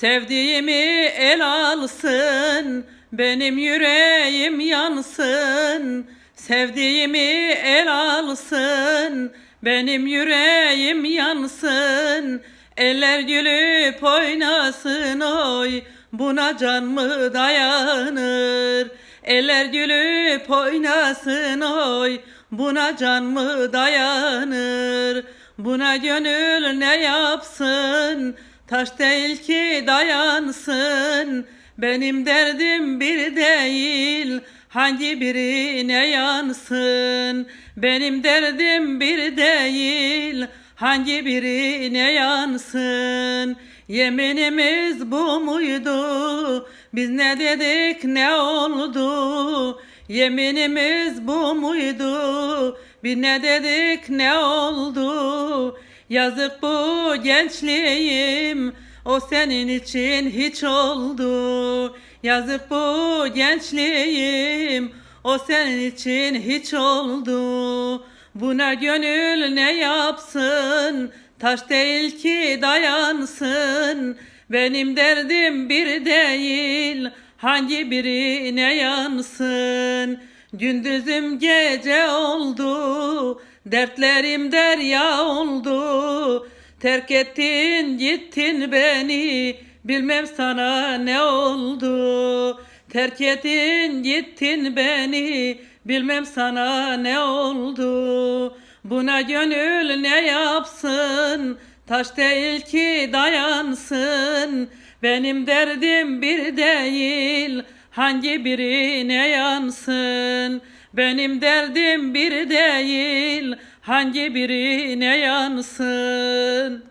Sevdiğimi el alsın, benim yüreğim yansın. Sevdiğimi el alsın, benim yüreğim yansın. Eller gülüp oynasın oy, buna can mı dayanır? Eller gülüp oynasın oy, buna can mı dayanır? Buna gönül ne yapsın? Taş değil ki dayansın. Benim derdim bir değil. Hangi birine yansın? Benim derdim bir değil. Hangi birine yansın? Yeminimiz bu muydu? Biz ne dedik ne oldu? Yeminimiz bu muydu? Biz ne dedik ne oldu? Yazık bu gençliğim o senin için hiç oldu. Yazık bu gençliğim o senin için hiç oldu. Buna gönül ne yapsın? Taş değil ki dayansın. Benim derdim bir değil. Hangi birine yansın? Gündüzüm gece oldu. Dertlerim derya oldu. Terk ettin gittin beni. Bilmem sana ne oldu. Terk ettin gittin beni. Bilmem sana ne oldu. Buna gönül ne yapsın? Taş değil ki dayansın. Benim derdim bir değil. Hangi birine yansın? Benim derdim bir değil. Hangi birine yansın?